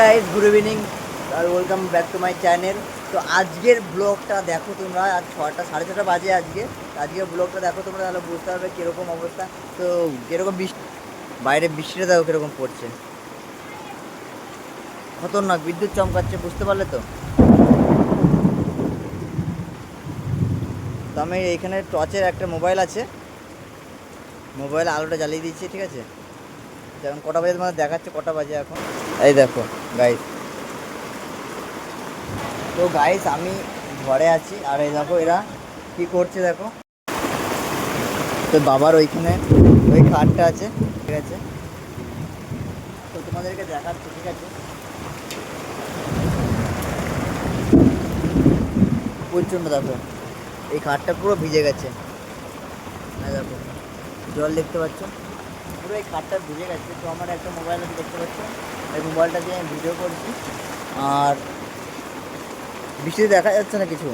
Guys good evening R welcome back to my channel তো আজকের ব্লগটা দেখো তোমরা, আজ ছটা, সাড়ে ছটা বাজে আজকে। আজকের ব্লগটা দেখো তোমরা, তাহলে বুঝতে পারবে কীরকম অবস্থা। তো কীরকম বৃষ্টি বাইরে বৃষ্টিটা দেখো কীরকম পড়ছে। খতরনাক বিদ্যুৎ চমকাচ্ছে, বুঝতে পারলে তো? তো আমি এখানে টর্চের একটা মোবাইল আছে। মোবাইলে আলোটা জ্বালিয়ে দিচ্ছি ঠিক আছে? যেমন কটা বাজে তোমাদের দেখাচ্ছে, কটা বাজে এখন? এই দেখো গাইস তো গাইস আমি ঘরে আছি, আর এই দেখো এরা কি করছে দেখো। তো বাবার ওইখানে, ওই খাটটা আছে, ঠিক আছে। তো তোমাদেরকে দেখাচ্ছি, ঠিক আছে। প্রচণ্ড দেখো, এই খাটটা পুরো ভিজে গেছে। দেখো, জল দেখতে পাচ্ছ? পুরো এই খাটটা ভিজে গেছে, তো আমার একটা মোবাইল আছে, দেখতে পাচ্ছ? এই মোবাইলটা দিয়ে আমি ভিডিও করছি। আর বৃষ্টিতে দেখা যাচ্ছে না কিছু?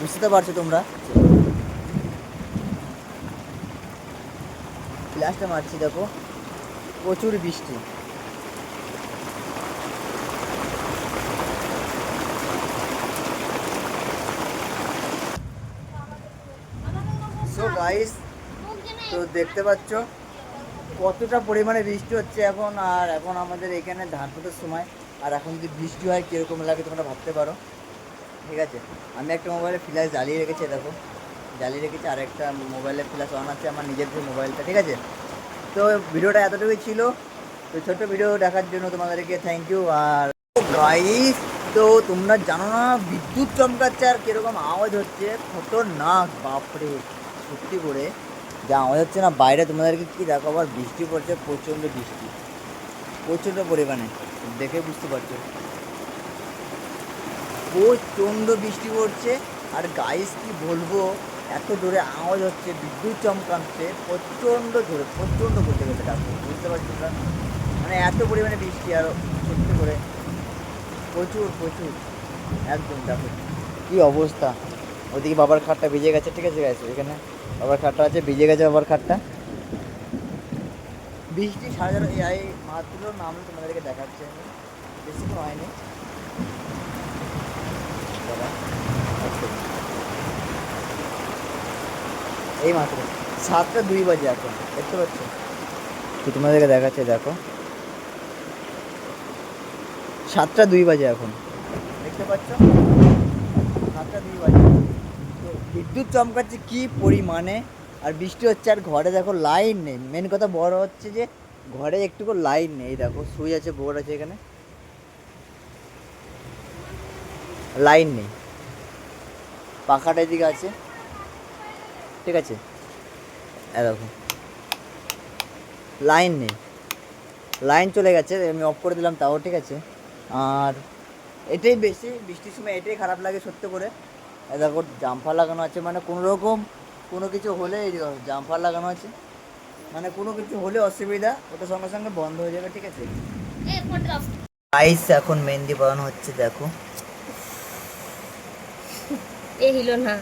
বুঝতে পারছ তোমরা? ফ্ল্যাশটা মারছি, দেখো। প্রচুর বৃষ্টি। সো গাইস তো দেখতে পাচ্ছ কতটা পরিমাণে বৃষ্টি হচ্ছে এখন, আর এখন আমাদের এখানে ধান পোতার সময়, আর এখন যদি বৃষ্টি হয়, কীরকম লাগে তোমরা ভাবতে পারো। ঠিক আছে? আমি একটা মোবাইলে ফ্ল্যাশ জ্বালিয়ে রেখেছি, দেখো। জ্বালিয়ে রেখেছি, আর একটা মোবাইলে ফ্ল্যাশ অন আছে, আমার নিজের যে মোবাইলটা ঠিক আছে? তো ভিডিওটা এতটুকুই ছিল। তো ছোট্ট ভিডিও দেখার জন্য তোমাদেরকে থ্যাংক ইউ আর গাইস তো তোমরা জানো না বিদ্যুৎ চমকাচ্ছে, আর কীরকম আওয়াজ হচ্ছে? খতরনাক, বাপরে! সত্যি করে। যা আওয়াজ হচ্ছে না, বাইরে তোমাদেরকে কি দেখো, আবার বৃষ্টি পড়ছে, প্রচণ্ড বৃষ্টি। প্রচণ্ড পরিমাণে, দেখে বুঝতে পারছ? প্রচণ্ড বৃষ্টি পড়ছে, আর গাইস কি বলব, এত জোরে আওয়াজ হচ্ছে, বিদ্যুৎ চমকাচ্ছে, প্রচণ্ড জোরে, প্রচণ্ড করতে গেছে ডাকবো বুঝতে পারছি না? মানে এত পরিমাণে বৃষ্টি, আর সত্যি করে, প্রচুর প্রচুর, একদম দেখো, কী অবস্থা। ওদিকে বাবার খাটটা ভিজে গেছে, ঠিক আছে গেছে এখানে বাবার খাটটা আছে, ভিজে গেছে বাবার খাটটা। বৃষ্টি সারা যেন এই মাত্র নামলে তোমাদেরকে দেখাচ্ছে আমি। বেশিক্ষণ হয়নি। second। এই মাত্র সাতটা দুই বাজে এখন, দেখতে পাচ্ছ? তো তোমাদেরকে দেখাচ্ছে, দেখো। সাতটা দুই বাজে এখন, দেখতে পাচ্ছ? সাতটা দুই বাজে। তো বিদ্যুৎ চমকাচ্ছে কি পরিমাণে? আর বৃষ্টি হচ্ছে, আর ঘরে দেখো লাইন নেই। মেন কথা বড় হচ্ছে যে, ঘরে একটুকু লাইন নেই। দেখো সুইচ আছে বোর্ড আছে এখানে। লাইন নেই। পাখাটা এদিকে আছে। ঠিক আছে? দেখো। লাইন নেই। লাইন চলে গেছে, আমি অফ করে দিলাম তাও, ঠিক আছে। আর এটাই বেশি, বৃষ্টির সময় এটাই খারাপ লাগে সত্য করে। দেখো জাম্পার লাগানো আছে মানে কোনো রকম কোনো কিছু হলে এই জাম্পার লাগানো আছে মানে কোনো কিছু হলে অসুবিধা ওটা সঙ্গে সঙ্গে বন্ধ হয়ে যাবে ঠিক আছে? আইস এখন মেহেন্দি পড়ানো হচ্ছে দেখো। এ হিলো না।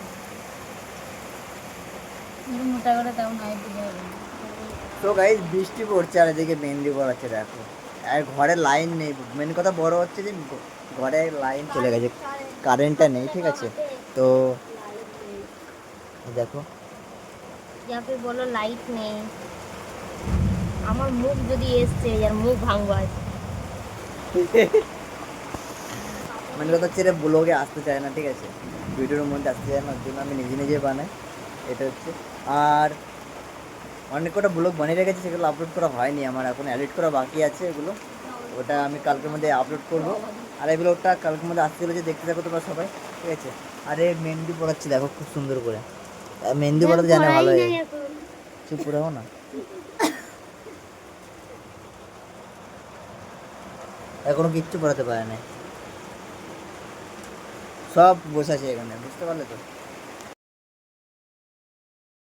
মোটা করে তাও নাই বুঝে হবে না। তো গাইজ বৃষ্টি পড়ছে আর এদিকে মেহেন্দি পড়াচ্ছে দেখো। আর ঘরে লাইন নেই মেন কথা বড় হচ্ছে যে ঘরে লাইন চলে গেছে কারেন্টটা নেই ঠিক আছে? তো দেখো। যাকে বলো লাইট নেই। আমার মুখ যদি এসছে আর মুখ ভাঙবার। মানে কথা হচ্ছে এটা ব্লগে আসতে চায় না ঠিক আছে? ভিডিওর মধ্যে আসতে চায় না জন্য আমি নিজে নিজে বানাই। এটা হচ্ছে। আর অনেক কটা ব্লগ বানিয়ে রেখেছে সেগুলো আপলোড করা হয়নি আমার এখন এডিট করা বাকি আছে এগুলো। ওটা আমি কালকের মধ্যে আপলোড করব। আর এই ব্লগটা কালকের মধ্যে আসতে গেলে যে দেখতে থাকো তোমরা সবাই ঠিক আছে? আর মেহেন্দি পড়াচ্ছি দেখো খুব সুন্দর করে। মেহেন্দি পড়াতে জানে ভালো হয় চুপ করে হো না। এখনও কিচ্ছু পড়াতে পারে না সব বসে আছে এখানে বুঝতে পারলে তো?